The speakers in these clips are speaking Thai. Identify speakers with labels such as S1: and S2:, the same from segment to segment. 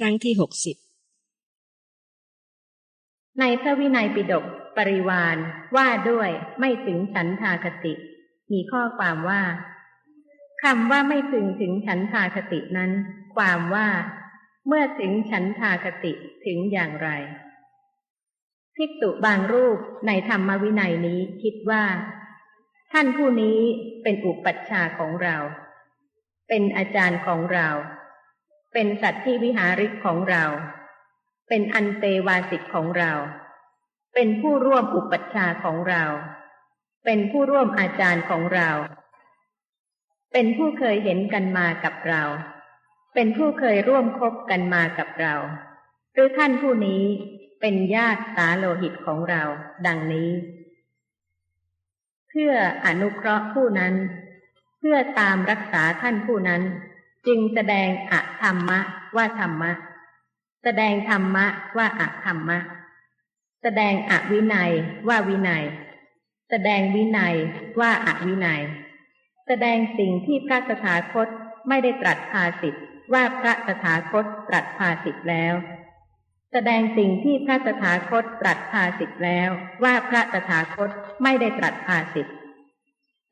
S1: ครั้งที่หกสิบ
S2: ในพระวินัยปิฎกปริวานว่าด้วยไม่ถึงฉันทาคติ มีข้อความว่าคำว่าไม่ถึงถึงฉันทาคตินั้น ความว่า เมื่อถึงฉันทาคติถึงอย่างไรภิกษุบางรูปในธรรมวินัยนี้คิดว่า ท่านผู้นี้เป็นอุปัชฌาย์ของเรา เป็นอาจารย์ของเรา เป็นสัตว์ที่วิหาริกของเรา เป็นอันเตวาสิกของเรา เป็นผู้ร่วมอุปัชฌาของเรา เป็นผู้ร่วมอาจารย์ของเรา เป็นผู้เคยเห็นกันมากับเรา เป็นผู้เคยร่วมคบกันมากับเรา หรือท่านผู้นี้เป็นญาติสาโลหิตของเรา ดังนี้ เพื่ออนุเคราะห์ผู้นั้น เพื่อตามรักษาท่านผู้นั้น จึงแสดงอะธรรมะว่าธรรมะ แสดงธรรมะว่าอะธรรมะ แสดงอวินัยว่าวินัย แสดงวินัยว่าอวินัย แสดงสิ่งที่พระสถาคตไม่ได้ตรัสภาสิทธ์ว่าพระสถาคตตรัสภาสิทธ์แล้ว แสดงสิ่งที่พระตถาคตตรัสภาสิทธ์แล้ว ว่าพระตถาคตไม่ได้ตรัสภาสิทธ์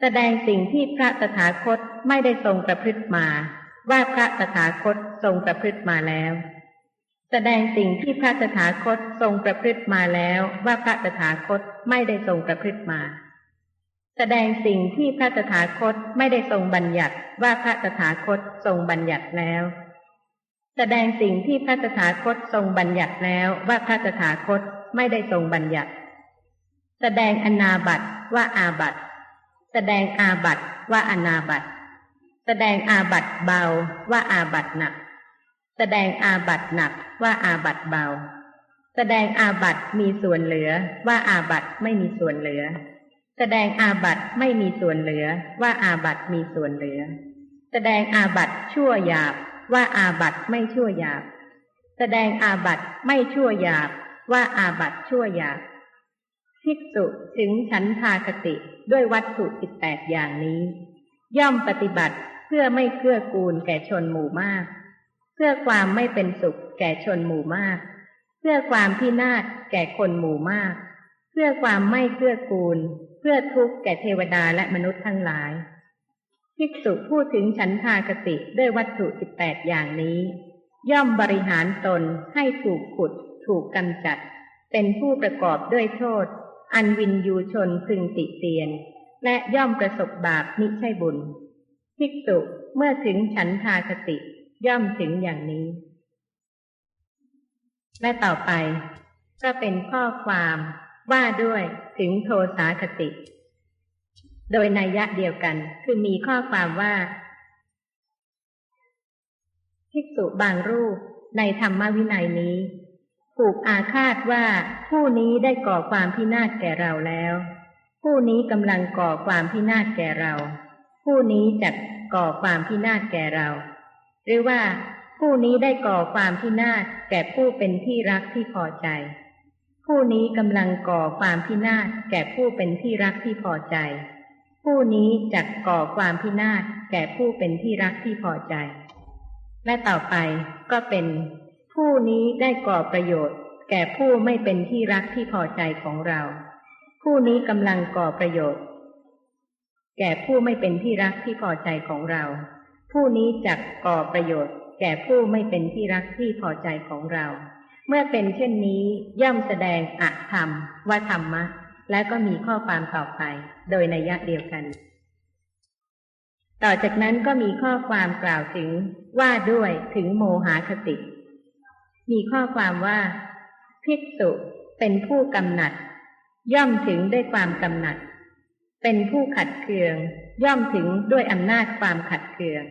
S2: แสดงสิ่งที่พระตถาคตไม่ได้ทรงประพฤติมา ว่าพระตถาคตทรงประพฤติมาแล้ว แสดงสิ่งที่พระตถาคตทรงประพฤติมาแล้วว่าพระตถาคตไม่ได้ทรงประพฤติมา แสดงสิ่งที่พระตถาคตไม่ได้ทรงบัญญัติว่าพระตถาคตทรงบัญญัติแล้ว แสดงสิ่งที่พระตถาคตทรงบัญญัติแล้วว่าพระตถาคตไม่ได้ทรงบัญญัติ แสดงอนาบัตว่าอาบัตแสดงอาบัตว่าอนาบัต แสดงอาบัตเบาว่าอาบัตหนัก แสดงอาบัตหนักว่าอาบัตเบา แสดงอาบัตมีส่วนเหลือว่าอาบัตไม่มีส่วนเหลือ แสดงอาบัตไม่มีส่วนเหลือว่าอาบัตมีส่วนเหลือ แสดงอาบัตชั่วหยาบว่าอาบัตไม่ชั่วหยาบ แสดงอาบัตไม่ชั่วหยาบว่าอาบัตชั่วหยาบภิกษุถึงฉันทาคติด้วยวัตถุสิบแปดอย่างนี้ ย่อมปฏิบัติ เพื่อไม่เกื้อกูลแก่ชนหมู่มาก เพื่อความไม่เป็นสุขแก่ชนหมู่มาก เพื่อความพินาศแก่คนหมู่มาก เพื่อความไม่เกื้อกูล เพื่อทุกข์แก่เทวดาและมนุษย์ทั้งหลายภิกษุพูดถึงฉันทากติด้วยวัตถุสิบแปดอย่างนี้ ย่อมบริหารตนให้ถูกขุด ถูกกำจัด เป็นผู้ประกอบด้วยโทษ อันวินยูชนพึงติเตียน และย่อมประสบบาปมิใช่บุญ ภิกษุเมื่อถึงฉันทากติย่อมถึงอย่างนี้ และต่อไป ก็เป็นข้อความว่าด้วยถึงโทสาคติ โดยนัยยะเดียวกันคือมีข้อความว่า ภิกษุบางรูปในธรรมวินัยนี้ผูกอาฆาตว่าผู้นี้ได้ก่อความพินาศแก่เราแล้ว ผู้นี้กำลังก่อความพินาศแก่เรา ผู้นี้จะก่อความพินาศแก่เรา หรือว่าผู้นี้ได้ก่อความพินาศแก่ผู้เป็นที่รักที่พอใจ ผู้นี้กำลังก่อความพินาศแก่ผู้เป็นที่รักที่พอใจ ผู้นี้จะก่อความพินาศแก่ผู้เป็นที่รักที่พอใจ และต่อไปก็เป็น ผู้นี้ได้ก่อประโยชน์ แก่ผู้ไม่เป็นที่รักที่พอใจของเรา ผู้นี้กำลังก่อประโยชน์ แก่ผู้ไม่เป็นที่รักที่พอใจของเรา ผู้นี้จะก่อประโยชน์ แก่ผู้ไม่เป็นที่รักที่พอใจของเรา เมื่อเป็นเช่นนี้ย่อมแสดงอะธรรมว่าธรรมะ และก็มีข้อความต่อไป โดยในยะเดียวกัน ต่อจากนั้นก็มีข้อความกล่าวถึงว่าด้วยถึงโมหาคติ มีข้อความว่า ภิกษุเป็นผู้กำหนัด ย่อมถึงด้วยความกำหนัด เป็นผู้ขัดเคือง ย่อมถึงด้วยอำนาจความขัดเคือง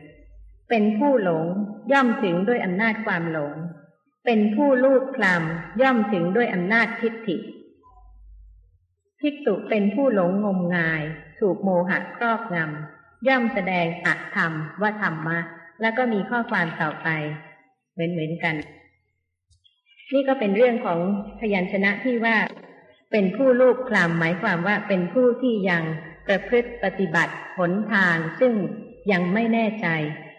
S2: เป็นผู้หลงย่อมถึงด้วยอำนาจความหลง เป็นผู้ลูกคลำย่อมถึงด้วยอำนาจทิฏฐิภิกษุเป็นผู้หลงงมงาย ถูกโมหะครอบงำย่อมแสดงอัตธรรมว่าธรรมะ แล้วก็มีข้อความต่อไป เหมือนเหมือนกัน นี่ก็เป็นเรื่องของพยัญชนะที่ว่า เป็นผู้ลูกคลำหมายความว่าเป็นผู้ที่ยังประพฤติปฏิบัติผลทางซึ่งยังไม่แน่ใจ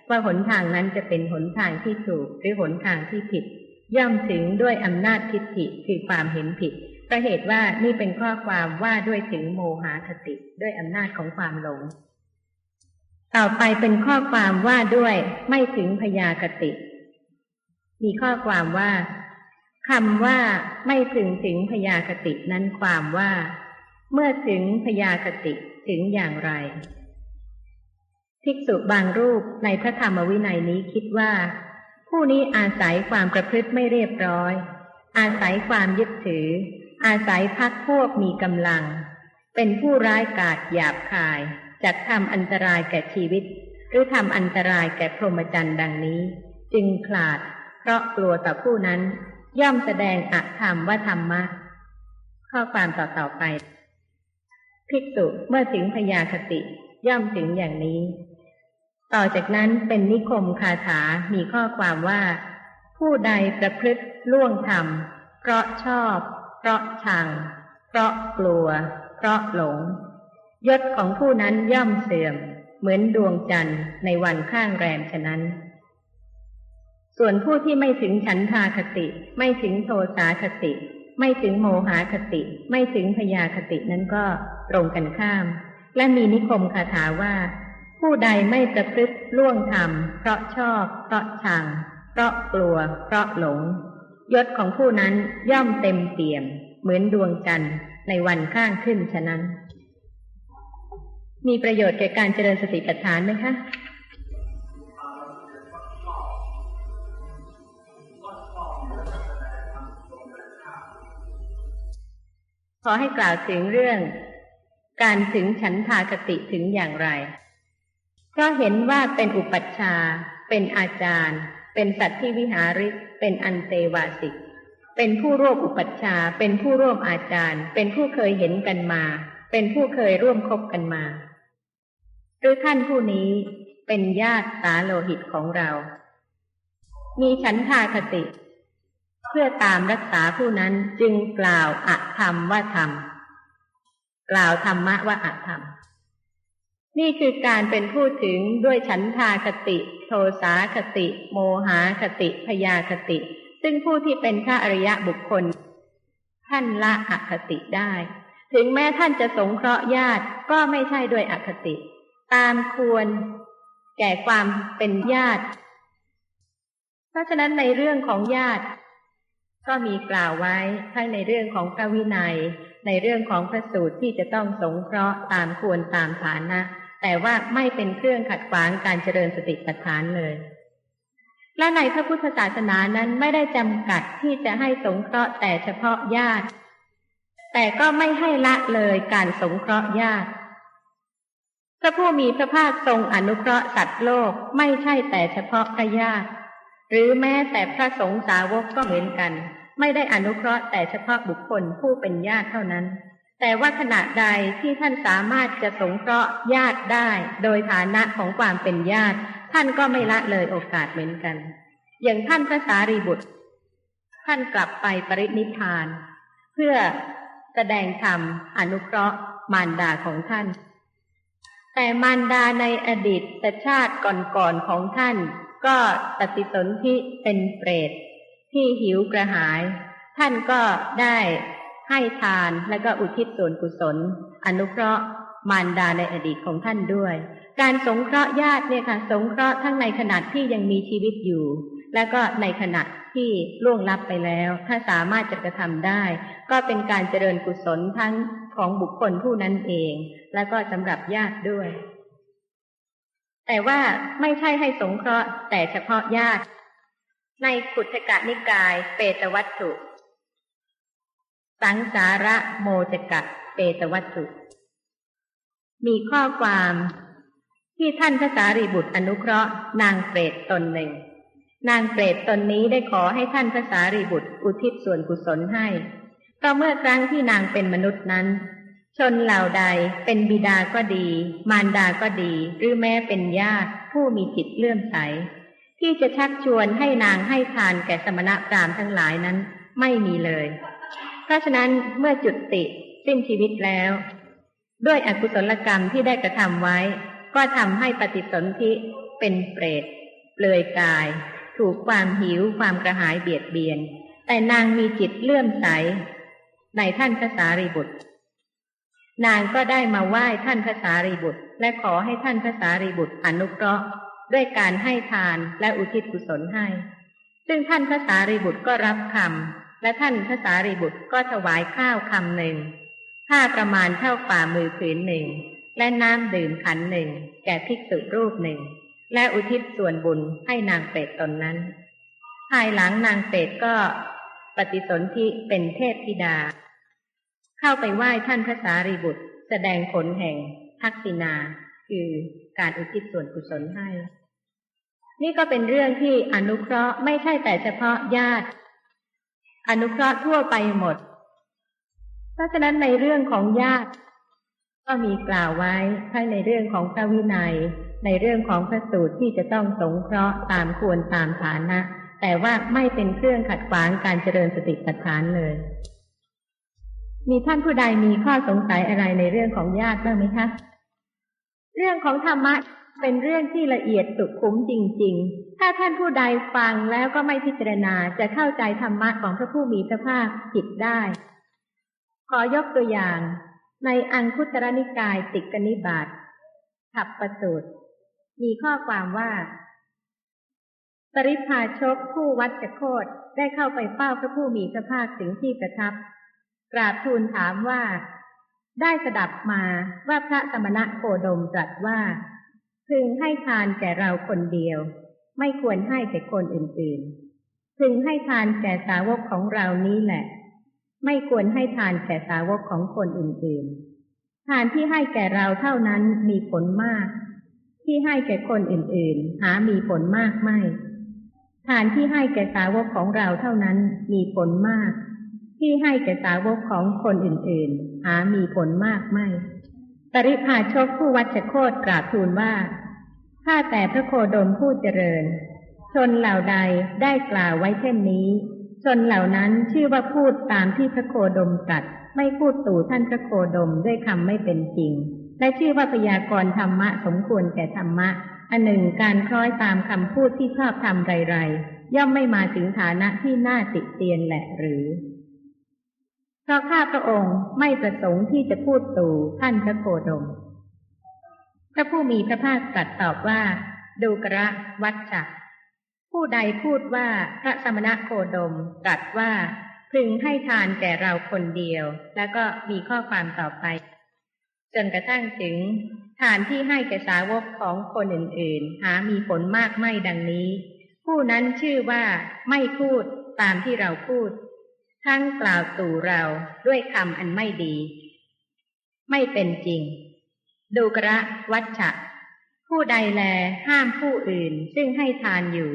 S2: ว่าหนทางนั้นจะเป็นหนทางที่ถูกหรือหนทางที่ผิด ย่อมถึงด้วยอำนาจทิฏฐิคือความเห็นผิดเพราะเหตุว่านี่เป็นข้อความว่าด้วยถึงโมหะคติด้วยอำนาจของความหลง ต่อไปเป็นข้อความว่าด้วยไม่ถึงพยาคติ มีข้อความว่า คำว่าไม่ถึงถึงพยาคตินั้นความว่า เมื่อถึงพยาคติถึงอย่างไร ภิกษุบางรูปในพระธรรมวินัยนี้คิดว่า ผู้นี้อาศัยความประพฤติไม่เรียบร้อย อาศัยความยึดถือ อาศัยพักพวกมีกำลัง เป็นผู้ร้ายกาจหยาบคายจัดทำอันตรายแก่ชีวิต หรือทำอันตรายแก่พรหมจรรย์ดังนี้ จึงขลาดเพราะกลัวต่อผู้นั้น ย่อมแสดงอธรรมว่าธรรมะ ข้อความต่อต่อไป ภิกษุเมื่อถึงพยาคติย่อมถึงอย่างนี้ ต่อจากนั้นเป็นนิคมคาถามีข้อความว่า ผู้ใดประพฤติล่วงธรรม เพราะชอบ เพราะชัง เพราะกลัว เพราะหลง ยศของผู้นั้นย่อมเสื่อม เหมือนดวงจันทร์ในวันข้างแรมฉะนั้น ส่วนผู้ที่ไม่ถึงฉันทาคติ ไม่ถึงโทสาคติ ไม่ถึงโมหาคติ ไม่ถึงพยาคตินั้นก็ตรงกันข้าม และมีนิคมคาถาว่า ผู้ใดไม่ประพฤติล่วงธรรม เพราะชอบ เพราะชัง เพราะกลัว เพราะหลง ยศของผู้นั้นย่อมเต็มเปี่ยม เหมือนดวงจันทร์ในวันข้างขึ้นฉะนั้น มีประโยชน์แก่การเจริญสติปัฏฐานไหมคะ ขอให้กล่าวถึงเรื่อง การถึงฉันทากติถึงอย่างไร เพราะเห็นว่าเป็นอุปัชฌาย์เป็นอาจารย์ เป็นสัตว์ที่วิหาริก เป็นอันเตวาสิก เป็นผู้ร่วมอุปัชฌาย์เป็นผู้ร่วมอาจารย์ เป็นผู้เคยเห็นกันมา เป็นผู้เคยร่วมคบกันมาหรือท่านผู้นี้เป็นญาติสาโลหิตของเรา มีฉันทาคติ เพื่อตามรักษาผู้นั้นจึงกล่าวอธรรมว่าธรรม กล่าวธรรมะว่าอาธรรม นี่คือการเป็นผู้ถึงด้วยฉันทาคติ โทสาคติ โมหาคติพยาคติ ซึ่งผู้ที่เป็นข้าอริยะบุคคล ท่านละอคติได้ ถึงแม้ท่านจะสงเคราะห์ญาติก็ไม่ใช่ด้วยอคติ ตามควร แก่ความเป็นญาติ เพราะฉะนั้นในเรื่องของญาติ ก็มีกล่าวไว้ทั้งในเรื่องของพระวินัย ในเรื่องของพระสูตรที่จะต้องสงเคราะห์ตามควรตามฐานะ แต่ว่าไม่เป็นเครื่องขัดขวางการเจริญสติปัฏฐานเลย และในพระพุทธศาสนานั้นไม่ได้จำกัดที่จะให้สงเคราะห์แต่เฉพาะญาติ แต่ก็ไม่ให้ละเลยการสงเคราะห์ญาติพระผู้มีพระภาคทรงอนุเคราะห์สัตว์โลกไม่ใช่แต่เฉพาะพระญาติหรือแม้แต่พระสงฆ์สาวกก็เหมือนกัน ไม่ได้อนุเคราะห์แต่เฉพาะบุคคลผู้เป็นญาติเท่านั้น แต่ว่าขณะใดที่ท่านสามารถจะสงเคราะห์ญาติได้ โดยฐานะของความเป็นญาติ ท่านก็ไม่ละเลยโอกาสเหมือนกัน อย่างท่านพระสารีบุตร ท่านกลับไปปรินิพาน เพื่อแสดงธรรมอนุเคราะห์มารดาของท่าน แต่มารดาในอดีตชาติก่อนๆของท่าน ก็ปฏิสนธิเป็นเปรต ที่หิวกระหาย ท่านก็ได้ให้ทานและก็อุทิศส่วนกุศล อนุเคราะห์มารดาในอดีตของท่านด้วย การสงเคราะห์ญาติเนี่ยค่ะ สงเคราะห์ทั้งในขณะที่ยังมีชีวิตอยู่ และก็ในขณะที่ล่วงลับไปแล้ว ถ้าสามารถจะกระทำได้ ก็เป็นการเจริญกุศลทั้งของบุคคลผู้นั้นเอง และก็สำหรับญาติด้วย แต่ว่าไม่ใช่ให้สงเคราะห์แต่เฉพาะญาติ ในขุทกะนิกาย เปตวัตถุ สังสาระโมจกะเปตวัตถุ มีข้อความที่ท่านพระสารีบุตรอนุเคราะห์นางเปรตตนหนึ่ง นางเปรตตนนี้ได้ขอให้ท่านพระสารีบุตรอุทิศส่วนกุศลให้ก็เมื่อครั้งที่นางเป็นมนุษย์นั้น ชนเหล่าใดเป็นบิดาก็ดี มารดาก็ดี หรือแม้เป็นญาติผู้มีจิตเลื่อมใส ที่จะชักชวนให้นางให้ทานแก่สมณะพราหมณ์ทั้งหลายนั้นไม่มีเลย เพราะฉะนั้นเมื่อจุดติสิ้นชีวิตแล้ว ด้วยอกุศลกรรมที่ได้กระทำไว้ ก็ทำให้ปฏิสนธิเป็นเปรตเปลือยกาย ถูกความหิวความกระหายเบียดเบียน แต่นางมีจิตเลื่อมใส ในท่านพระสารีบุตร นางก็ได้มาไหว้ท่านพระสารีบุตร และขอให้ท่านพระสารีบุตรอนุเคราะห์ ด้วยการให้ทานและอุทิศกุศลให้ ซึ่งท่านพระสารีบุตรก็รับคำและท่านพระสารีบุตรก็ถวายข้าวคำหนึ่งผ้าประมาณเท่าฝ่ามือผืนหนึ่ง และน้ำดื่มขันหนึ่ง แก่ภิกษุรูปหนึ่ง และอุทิศส่วนบุญให้นางเป็ดตนนั้น ภายหลังนางเป็ดก็ปฏิสนธิเป็นเทพธิดา เข้าไปไหว้ท่านพระสารีบุตร แสดงผลแห่งทักษิณา คือการอุทิศส่วนกุศลให้ นี่ก็เป็นเรื่องที่อนุเคราะห์ไม่ใช่แต่เฉพาะญาติ อนุเคราะห์ทั่วไปหมด เพราะฉะนั้นในเรื่องของญาติ ก็มีกล่าวไว้ทั้งในเรื่องของพระวินัย ในเรื่องของพระสูตรที่จะต้องสงเคราะห์ตามควรตามฐานะ แต่ว่าไม่เป็นเครื่องขัดขวางการเจริญสติปัฏฐานเลย มีท่านผู้ใดมีข้อสงสัยอะไรในเรื่องของญาติบ้างไหมคะ เรื่องของธรรมะเป็นเรื่องที่ละเอียดสุขุมจริง ๆ ถ้าท่านผู้ใดฟังแล้วก็ไม่พิจารณาจะเข้าใจธรรมะของพระผู้มีพระภาคผิดได้ ขอยกตัวอย่าง ในอังคุตรนิกายติกนิบาตขับประสูตรมีข้อความว่า ปริพาชกผู้วัดจะโคตได้เข้าไปเฝ้าพระผู้มีพระภาคถึงที่ประทับ กราบทูลถามว่า ได้สดับมาว่าพระสมณะโคดมตรัสว่าพึงให้ทานแก่เราคนเดียว ไม่ควรให้แก่คนอื่นๆพึงให้ทานแก่สาวกของเรานี้แหละ ไม่ควรให้ทานแก่สาวกของคนอื่นๆ ทานที่ให้แก่เราเท่านั้นมีผลมาก ที่ให้แก่คนอื่นๆ หามีผลมากไม่ ทานที่ให้แก่สาวกของเราเท่านั้นมีผลมาก ที่ให้แก่สาวกของคนอื่นๆ หามีผลมากไม่ ปริพาชกผู้วัชโคตกราบทูลว่าถ้าแต่พระโคดมผู้เจริญ ชนเหล่าใดได้กล่าวไว้เช่นนี้ ชนเหล่านั้นชื่อว่าพูดตามที่พระโคดมตรัส ไม่พูดตู่ท่านพระโคดมด้วยคำไม่เป็นจริง และชื่อว่าพยากรธรรมะสมควรแก่ธรรมะ อันหนึ่งการคล้อยตามคำพูดที่ชอบทำไรๆ ย่อมไม่มาถึงฐานะที่น่าติเตียนแหละหรือ เพราะข้าพระองค์ไม่ประสงค์ที่จะพูดตู่ท่านพระโคดม พระผู้มีพระภาคตรัสตอบว่า ดูกระวัชชะผู้ใดพูดว่าพระสมณะโคดมตรัสว่าพึงให้ทานแก่เราคนเดียว แล้วก็มีข้อความต่อไป จนกระทั่งถึง ทานที่ให้แก่สาวกของคนอื่นๆ หามีผลมากไม่ดังนี้ ผู้นั้นชื่อว่าไม่พูดตามที่เราพูด ทั้งกล่าวตู่เราด้วยคำอันไม่ดี ไม่เป็นจริง ดูกระวัชชะ ผู้ใดแลห้ามผู้อื่นซึ่งให้ทานอยู่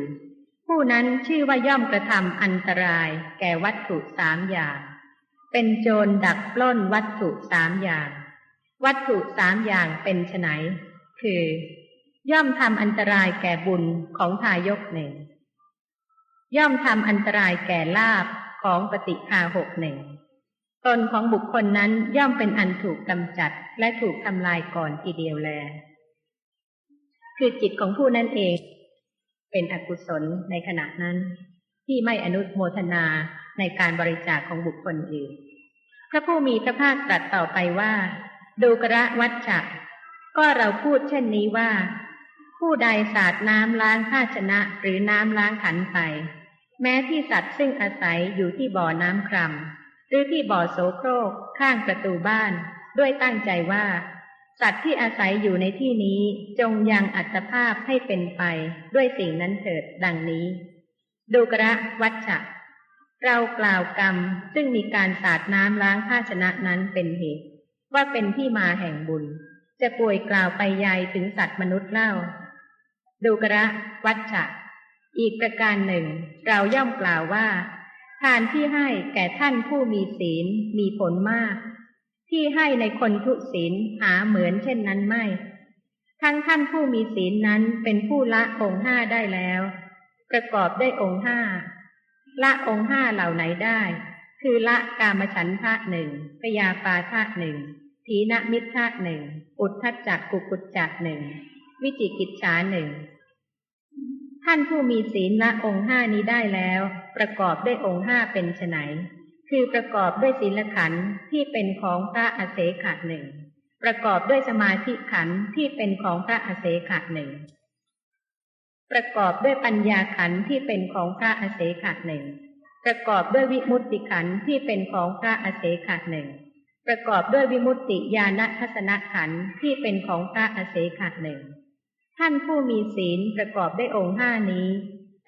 S2: ผู้นั้นชื่อว่าย่อมกระทำอันตรายแก่วัตถุสามอย่าง เป็นโจรดักปล้นวัตถุสามอย่าง วัตถุสามอย่างเป็นไนคือย่อมทำอันตรายแก่บุญของทายกหนึ่ง ย่อมทำอันตรายแก่ลาบ ของปฏิคาหกหนึ่งตนของบุคคลนั้นย่อมเป็นอันถูกกำจัดและถูกทำลายก่อนทีเดียวแล คือจิตของผู้นั้นเอง เป็นอกุศลในขณะนั้น ที่ไม่อนุโมทนาในการบริจาคของบุคคลอื่น พระผู้มีพระภาคตรัสต่อไปว่า ดูกระวัชชะก็เราพูดเช่นนี้ว่า ผู้ใดสาดน้ำล้างภาชนะหรือน้ำล้างขันไป แม้ที่สัตว์ซึ่งอาศัยอยู่ที่บ่อน้ำครำหรือที่บ่อโสโครกข้างประตูบ้าน ด้วยตั้งใจว่า สัตว์ที่อาศัยอยู่ในที่นี้จงยังอัตภาพให้เป็นไปด้วยสิ่งนั้นเถิดดังนี้ ดูกระวัชชะเรากล่าวกรรมซึ่งมีการสาดน้ำล้างภาชนะนั้นเป็นเหตุ ว่าเป็นที่มาแห่งบุญ จะป่วยกล่าวไปยายถึงสัตว์มนุษย์เล่า ดูกระวัชชะ อีกประการหนึ่ง เราย่อมกล่าวว่า ทานที่ให้แก่ท่านผู้มีศีลมีผลมาก ที่ให้ในคนทุศีลหาเหมือนเช่นนั้นไม่ ทั้งท่านผู้มีศีลนั้นเป็นผู้ละองค์ห้าได้แล้ว ประกอบได้องค์ห้าละองค์ห้าเหล่าไหนได้ คือละกามฉันทะหนึ่งพยาปาทะหนึ่งทีนมิทธะหนึ่งอุทธัจจักกุกุจจักหนึ่งวิจิกิจฉาหนึ่ง ท่านผู้มีศีลละองค์ห้านี้ได้แล้ว ประกอบด้วยองค์ห้าเป็นไนคือประกอบด้วยศีลขันธ์ที่เป็นของพระอเสขะหนึ่งประกอบด้วยสมาธิขันธ์ที่เป็นของพระอเสขะหนึ่งประกอบด้วยปัญญาขันธ์ที่เป็นของพระอเสขะหนึ่งประกอบด้วยวิมุตติขันธ์ที่เป็นของพระอเสขะหนึ่งประกอบด้วยวิมุตติญาณทัศนขันธ์ที่เป็นของพระอเสขะหนึ่ง ท่านผู้มีศีลประกอบได้องค์ห้านี้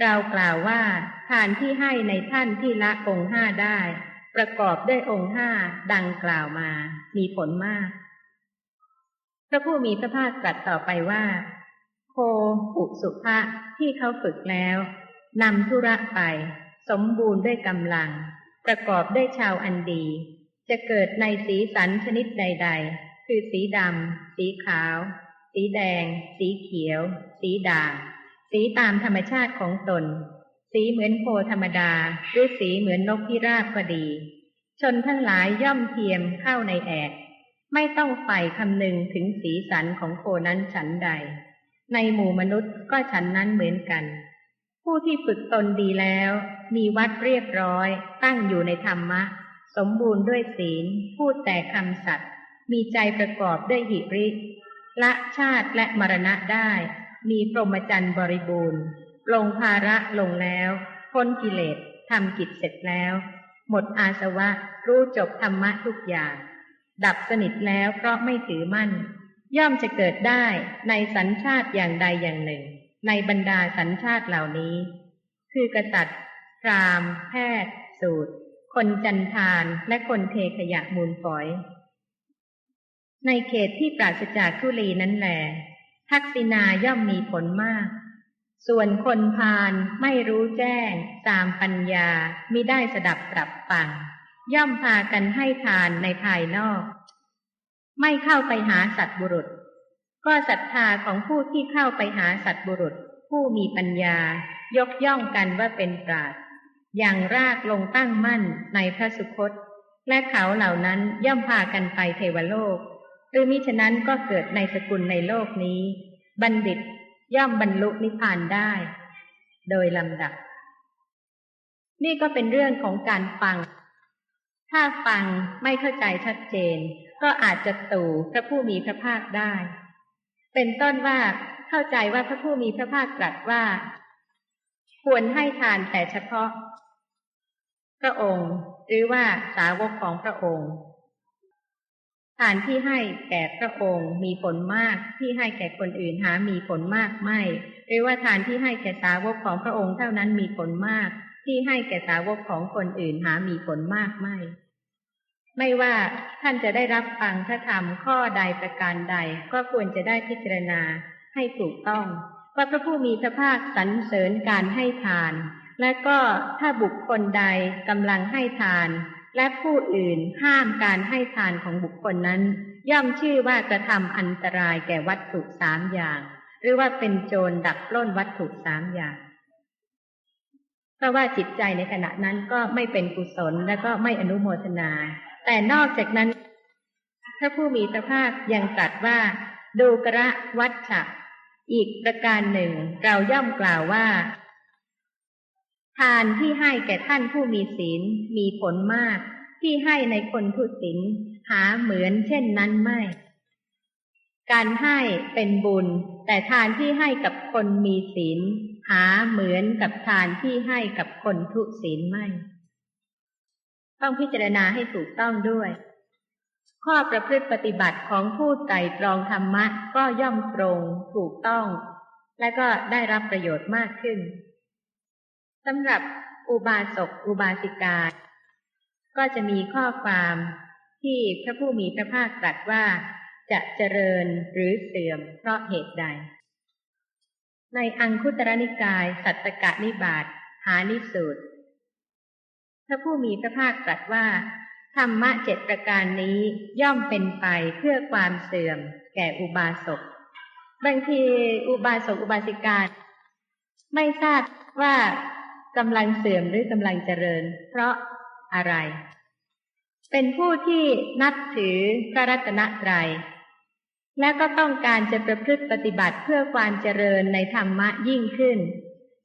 S2: เรากล่าวว่าทานที่ให้ในท่านที่ละองค์ห้าได้ ประกอบด้วยองค์ห้าดังกล่าวมา มีผลมาก พระผู้มีพระภาคตรัสต่อไปว่า โคอุสุภะที่เขาฝึกแล้วนำธุระไป สมบูรณ์ด้วยกำลัง ประกอบด้วยชาวอันดี จะเกิดในสีสันชนิดใด ๆ คือสีดำ สีขาว สีแดง สีเขียว สีด่าง สีตามธรรมชาติของตน สีเหมือนโคธรรมดา หรือสีเหมือนนกพิราบก็ดี ชนทั้งหลายย่อมเทียมเข้าในแอกไม่ต้องใฝ่คำนึงถึงสีสันของโคนั้นฉันใด ในหมู่มนุษย์ก็ฉันนั้นเหมือนกัน ผู้ที่ฝึกตนดีแล้ว มีวัดเรียบร้อยตั้งอยู่ในธรรมะ สมบูรณ์ด้วยศีล พูดแต่คำสัตย์มีใจประกอบด้วยหิริ ละชาติและมรณะได้ มีพรหมจรรย์บริบูรณ์ ลงภาระลงแล้วพ้นกิเลสทำกิจเสร็จแล้ว หมดอาสวะรู้จบธรรมะทุกอย่าง ดับสนิทแล้วเพราะไม่ถือมั่น ย่อมจะเกิดได้ในสัญชาติอย่างใดอย่างหนึ่ง ในบรรดาสัญชาติเหล่านี้ คือกษัตริย์พรามแพทย์ สูตร คนจันทานและคนเทขยะมูลฝอย ในเขตที่ปราศจากทุลีนั้นแหลทักษิณาย่อมมีผลมาก ส่วนคนพาลไม่รู้แจ้ง ตามปัญญามิได้สดับปรับฟัง ย่อมพากันให้ทานในภายนอก ไม่เข้าไปหาสัตบุรุษ ก็ศรัทธาของผู้ที่เข้าไปหาสัตบุรุษ ผู้มีปัญญายกย่องกันว่าเป็นปราดอย่างรากลงตั้งมั่นในพระสุคต และเขาเหล่านั้นย่อมพากันไปเทวโลก รือมิฉะนั้นก็เกิดในสกุลในโลกนี้ บัณฑิตย่อมบรรลุนิพพานได้ โดยลำดับ นี่ก็เป็นเรื่องของการฟัง ถ้าฟังไม่เข้าใจชัดเจน ก็อาจจะตู่พระผู้มีพระภาคได้ เป็นต้นว่าเข้าใจว่าพระผู้มีพระภาคตรัสว่า ควรให้ทานแต่เฉพาะ พระองค์ หรือว่าสาวกของพระองค์ ทานที่ให้แก่พระองค์มีผลมากที่ให้แก่คนอื่นหามีผลมากไม่หรือว่าทานที่ให้แก่สาวกของพระองค์เท่านั้นมีผลมาก ที่ให้แก่สาวกของคนอื่นหามีผลมากไม่ ไม่ว่าท่านจะได้รับฟังพระธรรมข้อใดประการใด ก็ควรจะได้พิจารณาให้ถูกต้อง ว่าพระผู้มีพระภาคสรรเสริญการให้ทาน และก็ถ้าบุคคลใดกำลังให้ทาน และผู้อื่นห้ามการให้ทานของบุคคลนั้น ย่อมชื่อว่ากระทำอันตรายแก่วัตถุสามอย่าง หรือว่าเป็นโจรดักปล้นวัตถุสามอย่างเพราะว่าจิตใจในขณะนั้นก็ไม่เป็นกุศลและก็ไม่อนุโมทนา แต่นอกจากนั้นพระผู้มีพระภาคยังตรัสว่า ดูกระวัชชะอีกประการหนึ่ง เราย่อมกล่าวว่า ทานที่ให้แก่ท่านผู้มีศีลมีผลมาก ที่ให้ในคนทุศีลหาเหมือนเช่นนั้นไม่ การให้เป็นบุญ แต่ทานที่ให้กับคนมีศีลหาเหมือนกับทานที่ให้กับคนทุศีลไม่ ต้องพิจารณาให้ถูกต้องด้วย ข้อประพฤติปฏิบัติของผู้ไตรตรองธรรมะก็ย่อมตรงถูกต้อง และก็ได้รับประโยชน์มากขึ้น สำหรับอุบาสกอุบาสิกา ก็จะมีข้อความที่พระผู้มีพระภาคตรัสว่าจะเจริญหรือเสื่อมเพราะเหตุใด ในอังคุตรนิกาย สัตตกะนิบาตหานิสูตร พระผู้มีพระภาคตรัสว่า ธรรมะเจ็ดประการนี้ย่อมเป็นไปเพื่อความเสื่อม แก่อุบาสก บางทีอุบาสกอุบาสิกาไม่ทราบว่า กำลังเสื่อมหรือกำลังเจริญ เพราะอะไร เป็นผู้ที่นับถือพระรัตนตรัย และก็ต้องการจะประพฤติปฏิบัติเพื่อความเจริญในธรรมะยิ่งขึ้น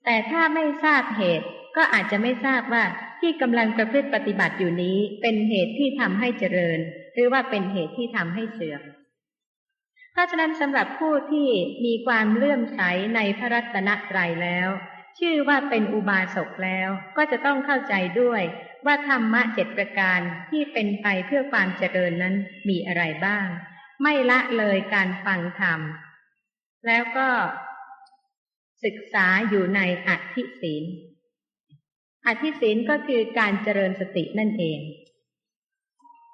S2: แต่ถ้าไม่ทราบเหตุก็อาจจะไม่ทราบว่าที่กำลังประพฤติปฏิบัติอยู่นี้ เป็นเหตุที่ทำให้เจริญ หรือว่าเป็นเหตุที่ทำให้เสื่อมเพราะฉะนั้นสำหรับผู้ที่มีความเลื่อมใสในพระรัตนตรัยแล้ว ชื่อว่าเป็นอุบาสกแล้ว ก็จะต้องเข้าใจด้วยว่าธรรมะเจ็ดประการที่เป็นไปเพื่อความเจริญนั้นมีอะไรบ้าง ไม่ละเลยการฟังธรรม แล้วก็ศึกษาอยู่ในอธิศีลอธิศีลก็คือการเจริญสตินั่นเอง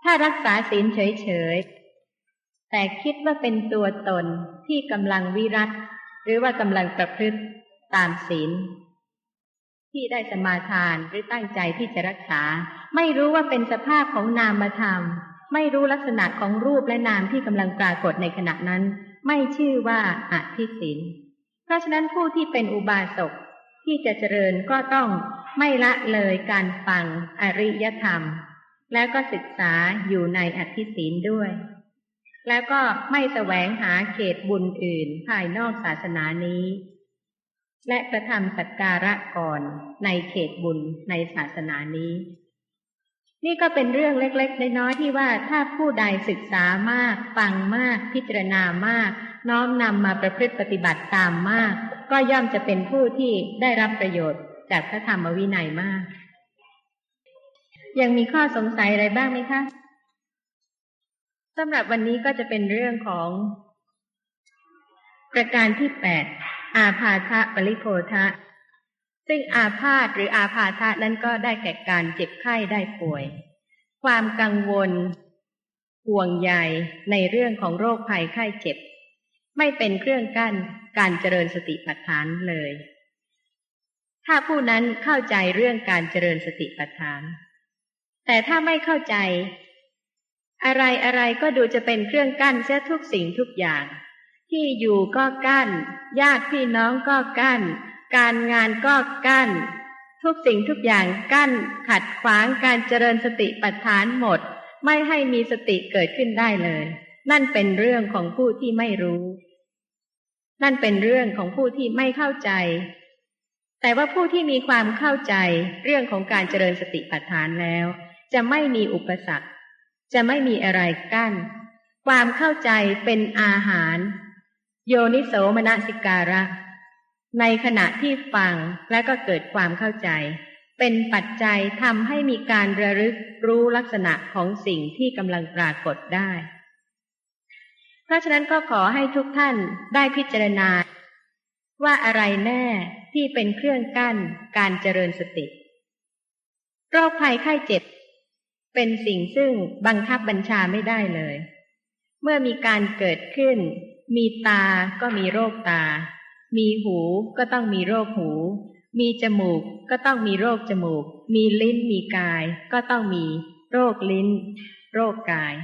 S2: ถ้ารักษาศีลเฉยๆ แต่คิดว่าเป็นตัวตนที่กำลังวิรัตหรือว่ากำลังประพฤติ ตามศีล ที่ได้สมาทานหรือตั้งใจที่จะรักษา ไม่รู้ว่าเป็นสภาพของนามธรรม ไม่รู้ลักษณะของรูปและนามที่กำลังปรากฏในขณะนั้น ไม่ชื่อว่าอธิศีลเพราะฉะนั้นผู้ที่เป็นอุบาสกที่จะเจริญก็ต้องไม่ละเลยการฟังอริยธรรม แล้วก็ศึกษาอยู่ในอธิศีลด้วย แล้วก็ไม่แสวงหาเขตบุญอื่นภายนอกศาสนานี้ และกระทำสักการะก่อนในเขตบุญในศาสนานี้ นี่ก็เป็นเรื่องเล็กๆ น้อยๆที่ว่าถ้าผู้ใดศึกษามาก ฟังมาก พิจารณามาก น้อมนำมาประพฤติปฏิบัติตามมาก ก็ย่อมจะเป็นผู้ที่ได้รับประโยชน์จากพระธรรมวินัยมาก ยังมีข้อสงสัยอะไรบ้างไหมคะสำหรับวันนี้ก็จะเป็นเรื่องของ ประการที่แปด อาพาธะปริโภทะซึ่งอาพาธหรืออาพาธะนั้นก็ได้แก่การเจ็บไข้ได้ป่วย ความกังวล ห่วงใยในเรื่องของโรคภัยไข้เจ็บ ไม่เป็นเครื่องกั้นการเจริญสติปัฏฐานเลย ถ้าผู้นั้นเข้าใจเรื่องการเจริญสติปัฏฐาน แต่ถ้าไม่เข้าใจ อะไรอะไรก็ดูจะเป็นเครื่องกั้นเสียทุกสิ่งทุกอย่าง ที่อยู่ก็กั้น ญาติพี่น้องก็กั้น การงานก็กั้น ทุกสิ่งทุกอย่างกั้น ขัดขวางการเจริญสติปัฏฐานหมด ไม่ให้มีสติเกิดขึ้นได้เลย นั่นเป็นเรื่องของผู้ที่ไม่รู้ นั่นเป็นเรื่องของผู้ที่ไม่เข้าใจ แต่ว่าผู้ที่มีความเข้าใจเรื่องของการเจริญสติปัฏฐานแล้ว จะไม่มีอุปสรรค จะไม่มีอะไรกั้น ความเข้าใจเป็นอาหาร โยนิโสมนสิการะ ในขณะที่ฟังและก็เกิดความเข้าใจ เป็นปัจจัยทำให้มีการระลึกรู้ลักษณะของสิ่งที่กำลังปรากฏได้ เพราะฉะนั้นก็ขอให้ทุกท่านได้พิจารณา ว่าอะไรแน่ที่เป็นเครื่องกั้นการเจริญสติ โรคภัยไข้เจ็บ เป็นสิ่งซึ่งบังคับบัญชาไม่ได้เลย เมื่อมีการเกิดขึ้น มีตาก็มีโรคตา มีหูก็ต้องมีโรคหู มีจมูกก็ต้องมีโรคจมูก มีลิ้นมีกาย ก็ต้องมีโรคลิ้น โรคกาย